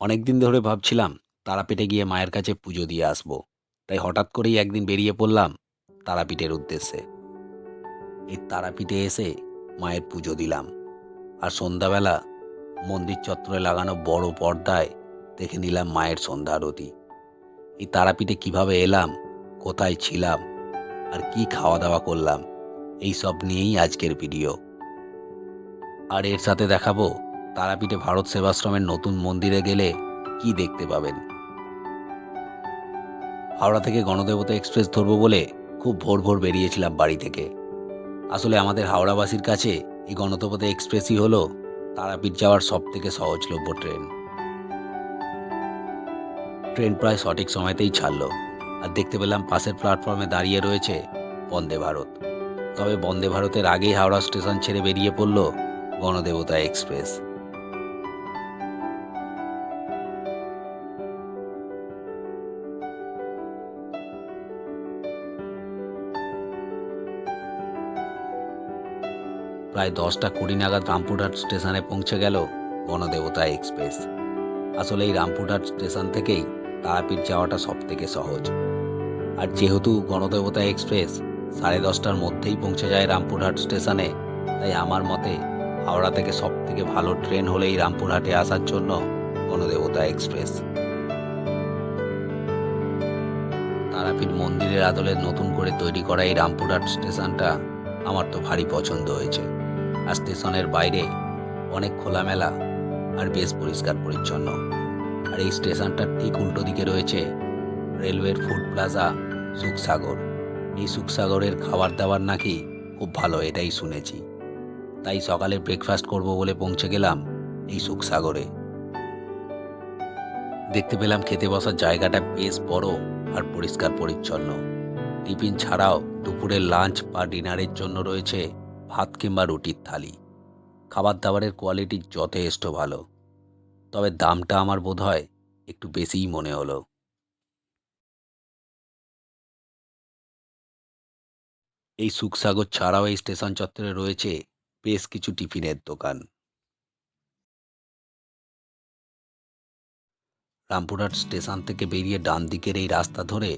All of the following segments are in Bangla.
অনেক দিন ধরে ভাবছিলাম, তারাপীঠে গিয়ে মায়ের কাছে পুজো দিয়ে আসব। তাই হঠাৎ করেই একদিন বেরিয়ে পড়লাম তারাপীঠের উদ্দেশ্যে। এই তারাপীঠে এসে মায়ের পুজো দিলাম। আর সন্ধ্যাবেলা মন্দির চত্বরে লাগানো বড় পর্দায় দেখে নিলাম মায়ের সন্ধ্যা আরতি এই তারাপীঠে কীভাবে এলাম, কোথায় ছিলাম, আর কি খাওয়া দাওয়া করলাম, এই সব নিয়েই আজকের ভিডিও। আর এর সাথে দেখাবো তারাপীঠে ভারত সেবাশ্রমের নতুন মন্দিরে গেলে কি দেখতে পাবেন? হাওড়া থেকে গণদেবতা এক্সপ্রেস ধরবো বলে খুব ভোর ভোর বেরিয়েছিলাম বাড়ি থেকে। আসলে আমাদের হাওড়াবাসীর কাছে এই গণদেবতা এক্সপ্রেসই হলো তারাপীঠ যাওয়ার সব থেকে সহজলভ্য ট্রেন। ট্রেন প্রায় সঠিক সময়তেই ছাড়লো আর দেখতে পেলাম পাশের প্ল্যাটফর্মে দাঁড়িয়ে রয়েছে বন্দে ভারত। তবে বন্দে ভারতের আগেই হাওড়া স্টেশন ছেড়ে বেরিয়ে পড়ল গণদেবতা এক্সপ্রেস। প্রায় দশটা কুড়ি নাগাদ রামপুরহাট স্টেশনে পৌঁছে গেল গণদেবতা এক্সপ্রেস। আসলে এই রামপুরহাট স্টেশন থেকেই তারাপীঠ যাওয়াটা সব থেকে সহজ। আর যেহেতু গণদেবতা এক্সপ্রেস সাড়ে দশটার মধ্যেই পৌঁছে যায় রামপুরহাট স্টেশনে, তাই আমার মতে হাওড়া থেকে সব থেকে ভালো ট্রেন হলেই রামপুরহাটে আসার জন্য গণদেবতা এক্সপ্রেস। তারাপীঠ মন্দিরের আদলে নতুন করে তৈরি করা এই রামপুরহাট স্টেশনটা আমার তো ভারী পছন্দ হয়েছে। আর স্টেশনের বাইরে অনেক খোলামেলা আর বেশ পরিষ্কার পরিচ্ছন্ন। আর এই স্টেশনটার ঠিক উল্টো দিকে রয়েছে রেলওয়ের ফুড প্লাজা সুখসাগর। এই সুখসাগরের খাবার দাবার নাকি খুব ভালো, এটাই শুনেছি। তাই সকালে ব্রেকফাস্ট করব বলে পৌঁছে গেলাম এই সুখসাগরে। দেখতে পেলাম খেতে বসার জায়গাটা বেশ বড় আর পরিষ্কার পরিচ্ছন্ন। টিফিন ছাড়াও দুপুরের লাঞ্চ বা ডিনারের জন্য রয়েছে ভাত কিংবা রুটির থালি। খাবার দাবারের কোয়ালিটি যথেষ্ট ভালো। তবে দামটা আমার বোধ হয় একটু বেশিই মনে হলো। এই সুখসাগর ছাড়াও এই স্টেশন চত্বরে রয়েছে বেশ কিছু টিফিনের দোকান। রামপুরহাট স্টেশন থেকে বেরিয়ে ডান দিকের এই রাস্তা ধরে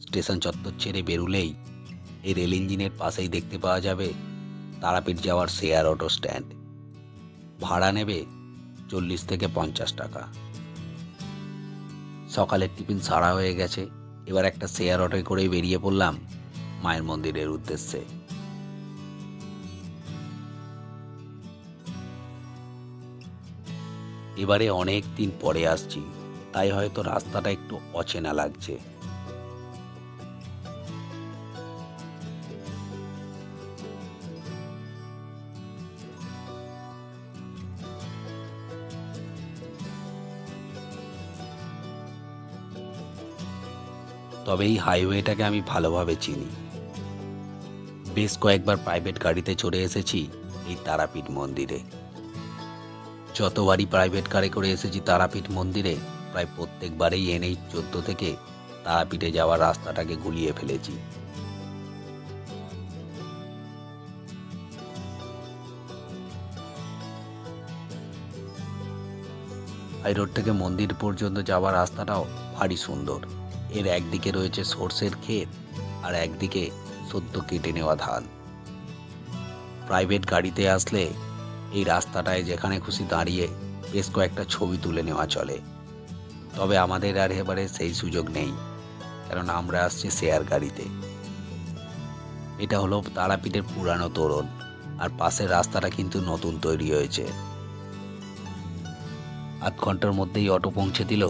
স্টেশন চত্বর ছেড়ে বেরুলেই এই রেল ইঞ্জিনের পাশেই দেখতে পাওয়া যাবে তারাপীঠ যাওয়ার শেয়ার অটো স্ট্যান্ড। ভাড়া নেবে চল্লিশ থেকে পঞ্চাশ টাকা। সকালের টিফিন সারা হয়ে গেছে। এবার একটা শেয়ার অটোয় করেই বেরিয়ে পড়লাম মায়ের মন্দিরের উদ্দেশ্যে। এবারে অনেক দিন পরে আসছি। তাই হয়তো রাস্তাটা একটু অচেনা লাগছে। তবে এই হাইওয়েটাকে আমি ভালোভাবে চিনি। বেশ কয়েকবার প্রাইভেট গাড়িতে চড়ে এসেছি এই তারাপীঠ মন্দিরে। যতবারই প্রাইভেট কারে করে এসেছি তারাপীঠ মন্দিরে, প্রায় প্রত্যেকবারেই এনেই চোদ্দ থেকে তারাপীঠে যাওয়ার রাস্তাটাকে গুলিয়ে ফেলেছি। হাই রোড থেকে মন্দির পর্যন্ত যাওয়ার রাস্তাটাও ভারী সুন্দর। এর একদিকে রয়েছে সর্ষের ক্ষেত আর একদিকে সদ্য কেটে নেওয়া ধান। প্রাইভেট গাড়িতে আসলে এই রাস্তাটায় যেখানে খুশি দাঁড়িয়ে বেশ কয়েকটা ছবি তুলে নেওয়া চলে। তবে আমাদের আর এবারে সেই সুযোগ নেই কারণ আমরা আসছি শেয়ার গাড়িতে। এটা হলো তারাপীঠের পুরানো তোরণ, আর পাশের রাস্তাটা কিন্তু নতুন তৈরি হয়েছে। আধ ঘণ্টার মধ্যেই অটো পৌঁছে দিল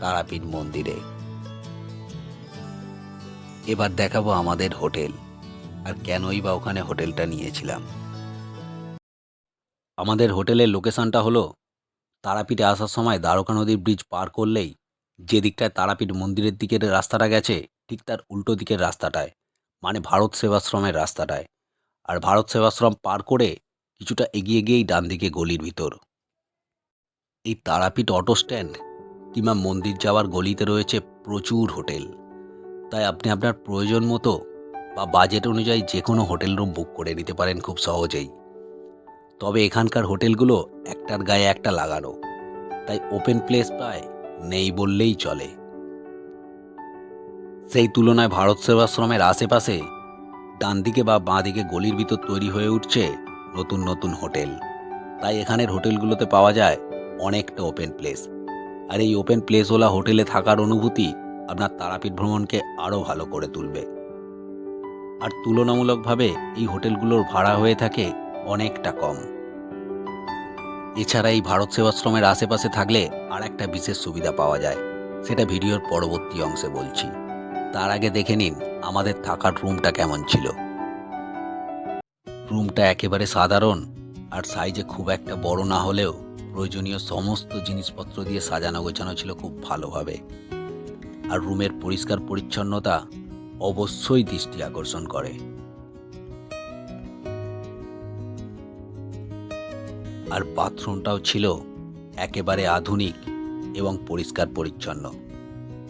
তারাপীঠ মন্দিরে। এবার দেখাবো আমাদের হোটেল। আর কেনই বা ওখানে হোটেলটা নিয়েছিলাম। আমাদের হোটেলের লোকেশনটা হলো তারাপীঠে আসার সময় দ্বারকা নদীর ব্রিজ পার করলেই যে দিকটায় তারাপীঠ মন্দিরের দিকের রাস্তাটা গেছে, ঠিক তার উল্টো দিকের রাস্তাটায় মানে ভারত সেবাশ্রমের রাস্তাটায়। আর ভারত সেবাশ্রম পার করে কিছুটা এগিয়ে গিয়েই ডান দিকে গলির ভিতর। এই তারাপীঠ অটো স্ট্যান্ড কিংবা মন্দির যাওয়ার গলিতে রয়েছে প্রচুর হোটেল। তাই আপনি আপনার প্রয়োজন মতো বা বাজেট অনুযায়ী যে কোনো হোটেল রুম বুক করে নিতে পারেন খুব সহজেই। তবে এখানকার হোটেলগুলো একটার গায়ে একটা লাগানো। তাই ওপেন প্লেস প্রায় নেই বললেই চলে। সেই তুলনায় ভারত সেবাশ্রমের আশেপাশে ডান দিকে বা বাঁ দিকে গলির ভিতর তৈরি হয়ে উঠছে নতুন নতুন হোটেল। তাই এখানের হোটেলগুলোতে পাওয়া যায় অনেকটা ওপেন প্লেস আর এই ওপেন প্লেসওয়ালা হোটেলে থাকার অনুভূতি আপনার তারাপীঠ ভ্রমণকে আরও ভালো করে তুলবে। আর তুলনামূলকভাবে এই হোটেলগুলোর ভাড়া হয়ে থাকে অনেকটা কম। এছাড়া এই ভারত সেবাশ্রমের আশেপাশে থাকলে আর একটা বিশেষ সুবিধা পাওয়া যায়, সেটা ভিডিওর পরবর্তী অংশে বলছি। তার আগে দেখে নিন আমাদের থাকার রুমটা কেমন ছিল। রুমটা একেবারে সাধারণ, আর সাইজে খুব একটা বড় না হলেও প্রয়োজনীয় সমস্ত জিনিসপত্র দিয়ে সাজানো গোছানো ছিল খুব ভালোভাবে। আর রুমের পরিষ্কার পরিচ্ছন্নতা অবশ্যই দৃষ্টি আকর্ষণ করে। আর বাথরুমটাও ছিল একেবারে আধুনিক এবং পরিষ্কার পরিচ্ছন্ন।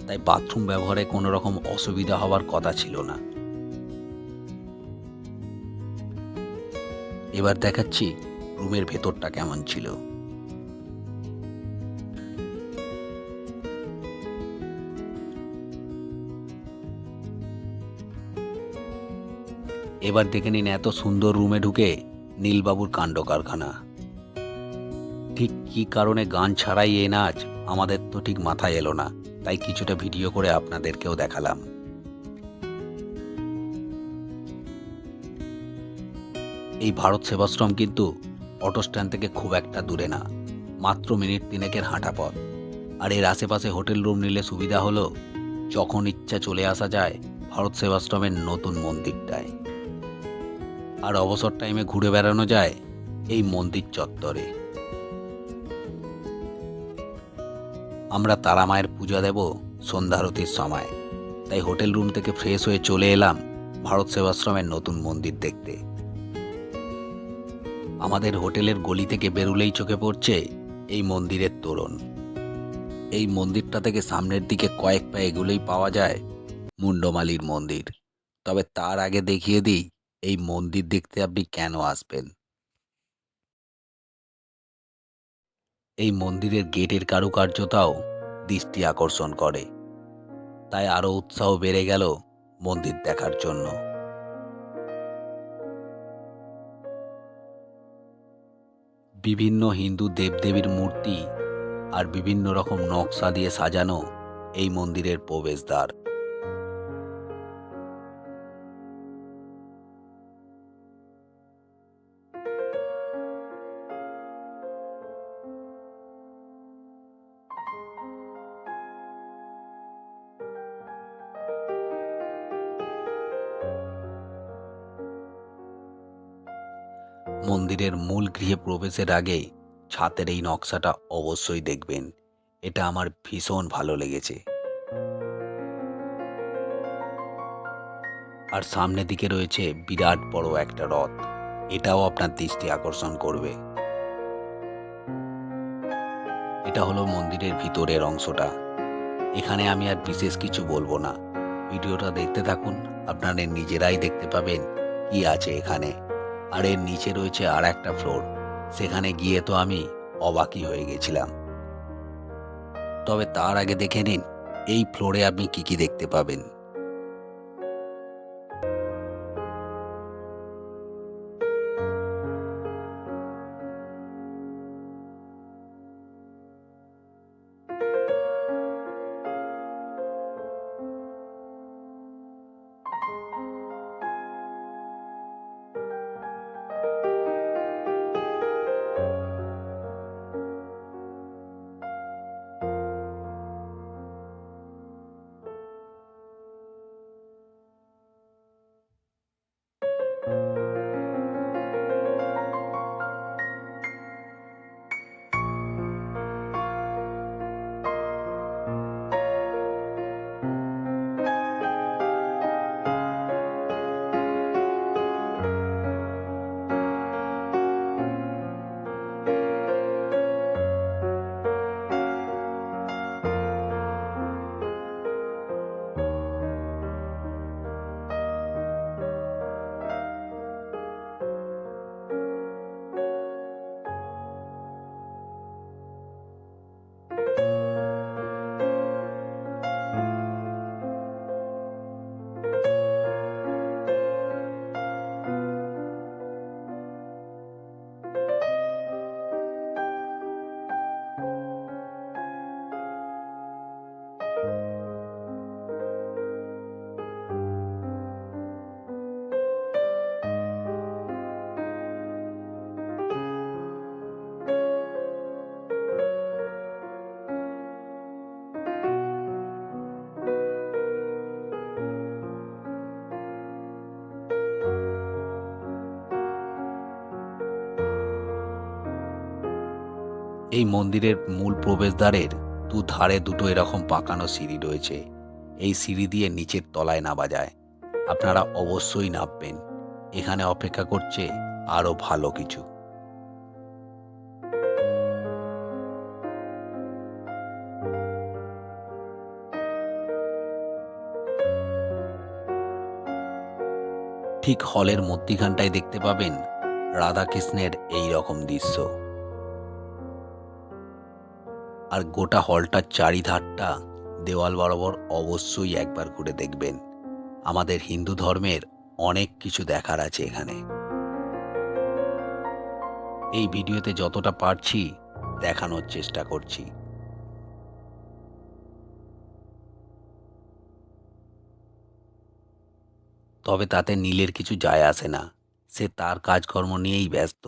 তাই বাথরুম ব্যবহারে কোনো রকম অসুবিধা হওয়ার কথা ছিল না। এবার দেখাচ্ছি রুমের ভেতরটা কেমন ছিল। এবার দেখে নিন এত সুন্দর রুমে ঢুকে নীলবাবুর কাণ্ড কারখানা ঠিক কী কারণে গান ছাড়াই এ নাচ? আমাদের তো ঠিক মাথায় এলো না, তাই কিছুটা ভিডিও করে আপনাদেরকেও দেখালাম। এই ভারত সেবাশ্রম কিন্তু অটো স্ট্যান্ড থেকে খুব একটা দূরে না, মাত্র মিনিট তিনেকের হাঁটা পথ। আর এর আশেপাশে হোটেল রুম নিলে সুবিধা হলো, যখন ইচ্ছা চলে আসা যায়, ভারত সেবাশ্রমের নতুন মন্দিরটায়। আর অবসর টাইমে ঘুরে বেড়ানো যায় এই মন্দির চত্বরে। আমরা তারা মায়ের পূজা দেব সন্ধ্যারতির সময়। তাই হোটেল রুম থেকে ফ্রেশ হয়ে চলে এলাম ভারত সেবাশ্রমের নতুন মন্দির দেখতে। আমাদের হোটেলের গলি থেকে বেরুলেই চোখে পড়ছে এই মন্দিরের তোরণ। এই মন্দিরটা থেকে সামনের দিকে কয়েক পা এগুলোই পাওয়া যায় মুন্ডমালির মন্দির। তবে তার আগে দেখিয়ে দিই এই মন্দির দেখতে আপনি কেন আসবেন? এই মন্দিরের গেটের কারুকার্যতাও দৃষ্টি আকর্ষণ করে। তাই আরও উৎসাহ বেড়ে গেল মন্দির দেখার জন্য। বিভিন্ন হিন্দু দেবদেবীর মূর্তি আর বিভিন্ন রকম নকশা দিয়ে সাজানো এই মন্দিরের প্রবেশদ্বার। মন্দিরের মূল গৃহে প্রবেশের আগে ছাতের এই নকশাটা অবশ্যই দেখবেন। এটা আমার ভীষণ ভালো লেগেছে। আর সামনের দিকে রয়েছে বিরাট বড় একটা রথ। এটাও আপনার দৃষ্টি আকর্ষণ করবে। এটা হলো মন্দিরের ভিতরের অংশটা। এখানে আমি আর বিশেষ কিছু বলব না। ভিডিওটা দেখতে থাকুন। আপনারা নিজেরাই দেখতে পাবেন কি আছে এখানে। আর এর নিচে রয়েছে আর একটা ফ্লোর সেখানে গিয়ে তো আমি অবাকি হয়ে গেছিলাম। তবে তার আগে দেখে নিন, এই ফ্লোরে আপনি কি কি দেখতে পাবেন। এই মন্দিরের মূল প্রবেশদ্বারের দু ধারে দুটো এরকম পাকানো সিঁড়ি রয়েছে। এই সিঁড়ি দিয়ে নিচের তলায় নামা যায়। আপনারা অবশ্যই নামবেন। এখানে অপেক্ষা করছে আরও ভালো কিছু। ঠিক হলের মধ্যিখানটায় দেখতে পাবেন রাধাকৃষ্ণের এই রকম দৃশ্য। আর গোটা হলটার চারিধারটা দেওয়াল বরাবর অবশ্যই একবার ঘুরে দেখবেন। আমাদের হিন্দু ধর্মের অনেক কিছু দেখার আছে এখানে। এই ভিডিওতে যতটা পারছি দেখানোর চেষ্টা করছি। তবে তাতে নীলের কিছু যায় আসে না। সে তার কাজকর্ম নিয়েই ব্যস্ত।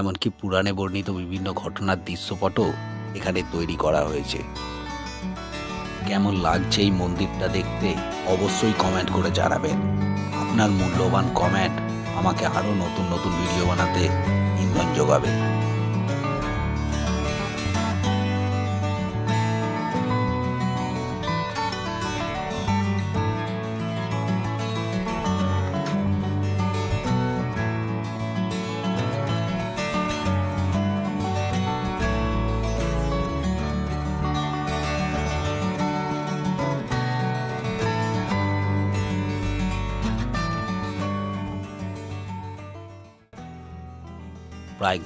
এমনকি পুরাণে বর্ণিত বিভিন্ন ঘটনার দৃশ্যপটও এখানে তৈরি করা হয়েছে। কেমন লাগছে এই মন্দিরটা দেখতে অবশ্যই কমেন্ট করে জানাবেন। আপনার মূল্যবান কমেন্ট আমাকে আরও নতুন নতুন ভিডিও বানাতে ইন্ধন যোগাবে।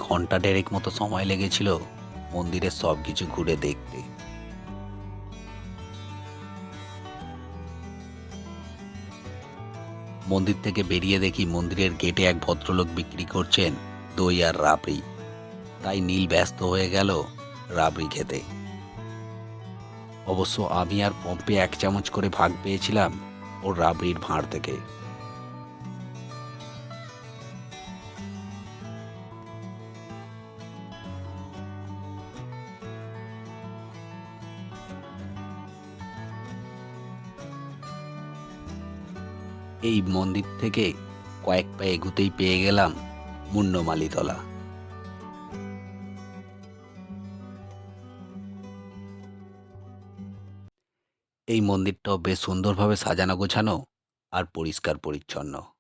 ঘণ্টা দেড়েক মতো সময় লেগেছিল মন্দিরের সব কিছু ঘুরে দেখতে। মন্দির থেকে বেরিয়ে দেখি মন্দিরের গেটে এক ভদ্রলোক বিক্রি করছেন দই আর রাবড়ি। তাই নীল ব্যস্ত হয়ে গেল রাবড়ি খেতে। অবশ্য আমি আর পম্পে এক চামচ করে ভাগ পেয়েছিলাম ওর রাবড়ির ভাঁড় থেকে। এই মন্দির থেকে কয়েক পা এগুতেই পেয়ে গেলাম মুন্ডমালিতলা। এই মন্দিরটাও বেশ সুন্দরভাবে সাজানো গোছানো আর পরিষ্কার পরিচ্ছন্ন।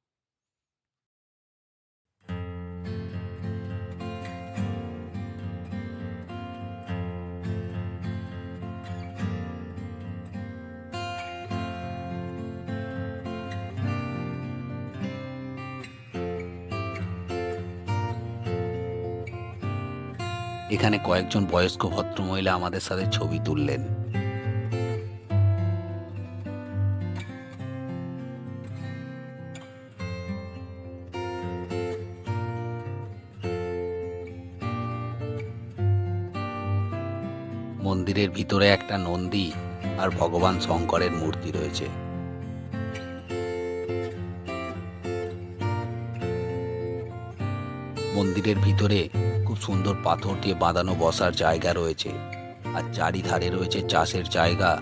এখানে কয়েকজন বয়স্ক ভদ্রমহিলা আমাদের সাথে ছবি তুললেন। মন্দিরের ভিতরে একটা নন্দী আর ভগবান শঙ্করের মূর্তি রয়েছে। মন্দিরের ভিতরে খুব সুন্দর পাথর দিয়ে বাঁধানো বসার জায়গা রয়েছে। আর চারিধারে রয়েছে চাষের জায়গা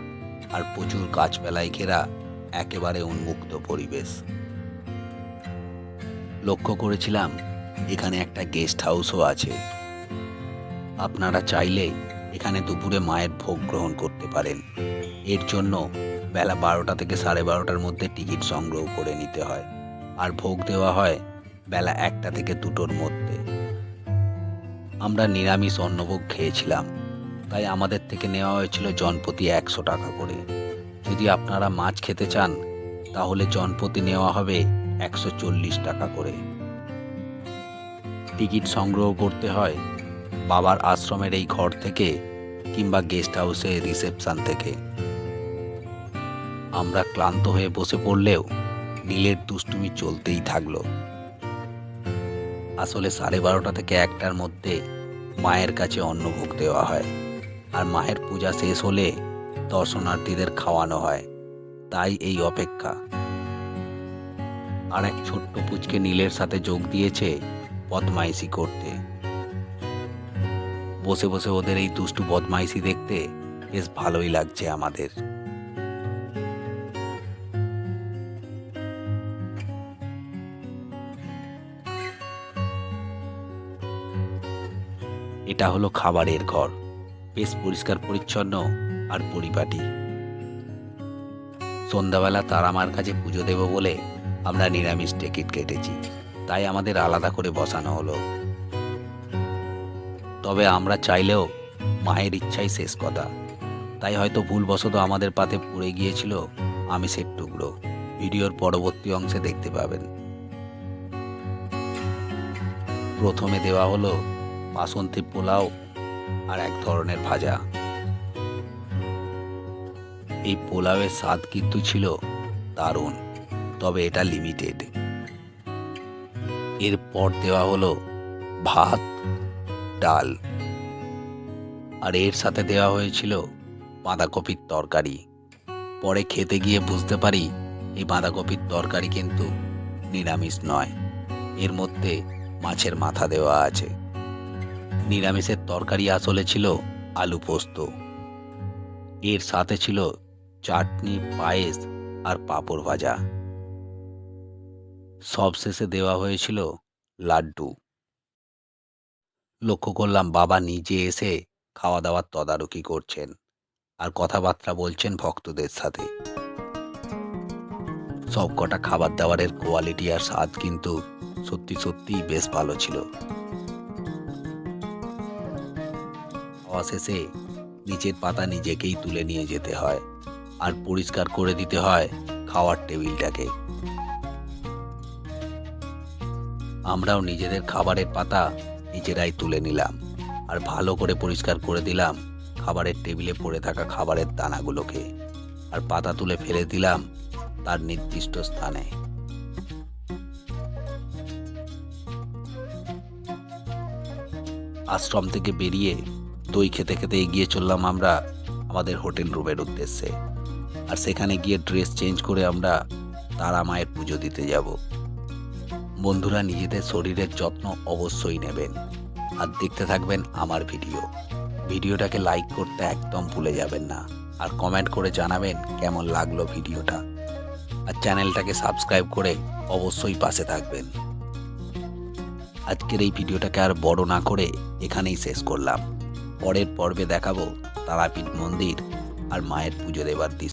আর প্রচুর গাছপালায় ঘেরা, একেবারে উন্মুক্ত পরিবেশ। লক্ষ্য করেছিলাম, এখানে একটা গেস্ট হাউসও আছে। আপনারা চাইলে এখানে দুপুরে মায়ের ভোগ গ্রহণ করতে পারেন। এর জন্য বেলা বারোটা থেকে সাড়ে বারোটার মধ্যে টিকিট সংগ্রহ করে নিতে হয়। আর ভোগ দেওয়া হয় বেলা একটা থেকে দুটোর মধ্যে। আমরা নিরামিষ অন্নভোগ খেয়েছিলাম। তাই আমাদের থেকে নেওয়া হয়েছিল জনপ্রতি একশো টাকা করে। যদি আপনারা মাছ খেতে চান, তাহলে জনপ্রতি নেওয়া হবে একশো চল্লিশ টাকা করে। টিকিট সংগ্রহ করতে হয় বাবার আশ্রমের এই ঘর থেকে কিংবা গেস্ট হাউসে রিসেপশন থেকে। আমরা ক্লান্ত হয়ে বসে পড়লেও নীলের দুষ্টুমি চলতেই থাকল। আসলে সাড়ে বারোটা থেকে একটার মধ্যে মায়ের কাছে অন্নভোগ দেওয়া হয়। আর মায়ের পূজা শেষ হলে দর্শনার্থীদের খাওয়ানো হয়। তাই এই অপেক্ষা। আর এক ছোট্ট পুচকে নীলের সাথে যোগ দিয়েছে বদমাইশি করতে। বসে বসে ওদের এই দুষ্টু বদমাইশি দেখতে বেশ ভালোই লাগছে আমাদের। এটা হলো খাবারের ঘর। বেশ পরিষ্কার, পরিচ্ছন্ন আর পরিপাটি। সন্ধ্যাবেলা তারামার কাছে পুজো দেব বলে আমরা নিরামিষ টিকিট কেটেছি। তাই আমাদের আলাদা করে বসানো হলো। তবে আমরা চাইলেও মায়ের ইচ্ছাই শেষ কথা। তাই হয়তো ভুলবশত আমাদের পাতে পড়ে গিয়েছিল আমিষের টুকরো। ভিডিওর পরবর্তী অংশে দেখতে পাবেন। প্রথমে দেওয়া হলো বাসন্তী পোলাও আর এক ধরনের ভাজা। এই পোলাওয়ের স্বাদ কিন্তু ছিল দারুণ, তবে এটা লিমিটেড এরপর দেওয়া হলো ভাত, ডাল। আর এর সাথে দেওয়া হয়েছিল বাঁধাকপির তরকারি। পরে খেতে গিয়ে বুঝতে পারি, এই বাঁধাকপির তরকারি কিন্তু নিরামিষ নয়, এর মধ্যে মাছের মাথা দেওয়া আছে। নিরামিষের তরকারি আসলে ছিল আলু পোস্ত। এর সাথে ছিল চাটনি, পায়েস আর পাঁপড় ভাজা। সবশেষে দেওয়া হয়েছিল লাড্ডু। লক্ষ্য করলাম বাবা নিজে এসে খাওয়া দাওয়ার তদারকি করছেন আর কথাবার্তা বলছেন ভক্তদের সাথে। সব কটা খাবার দাবারের কোয়ালিটি আর স্বাদ কিন্তু সত্যি সত্যিই বেশ ভালো ছিল। খাওয়া শেষে নিচের পাতা নিজেকেই তুলে নিয়ে যেতে হয় আর পরিষ্কার করে দিতে হয় খাওয়ার টেবিলটাকে। আমরাও নিজেদের খাবারের পাতা নিজেরাই তুলে নিলাম আর ভালো করে পরিষ্কার করে দিলাম খাবারের টেবিলে পড়ে থাকা খাবারের দানাগুলোকে আর পাতা তুলে ফেলে দিলাম তার নির্দিষ্ট স্থানে। আশ্রম থেকে বেরিয়ে দই খেতে খেতে এগিয়ে চললাম আমরা আমাদের হোটেল রুমের উদ্দেশ্যে। আর সেখানে গিয়ে ড্রেস চেঞ্জ করে আমরা তারা মায়ের পুজো দিতে যাব। বন্ধুরা নিজেদের শরীরের যত্ন অবশ্যই নেবেন আর দেখতে থাকবেন আমার ভিডিও। ভিডিওটাকে লাইক করতে একদম ভুলে যাবেন না আর কমেন্ট করে জানাবেন কেমন লাগল ভিডিওটা। আর চ্যানেলটাকে সাবস্ক্রাইব করে অবশ্যই পাশে থাকবেন। আজকের এই ভিডিওটাকে আর বড় না করে এখানেই শেষ করলাম। পরের পর্বে দেখাবো তারাপীঠ মন্দির আর মায়ের পুজো দেবার দৃশ্য।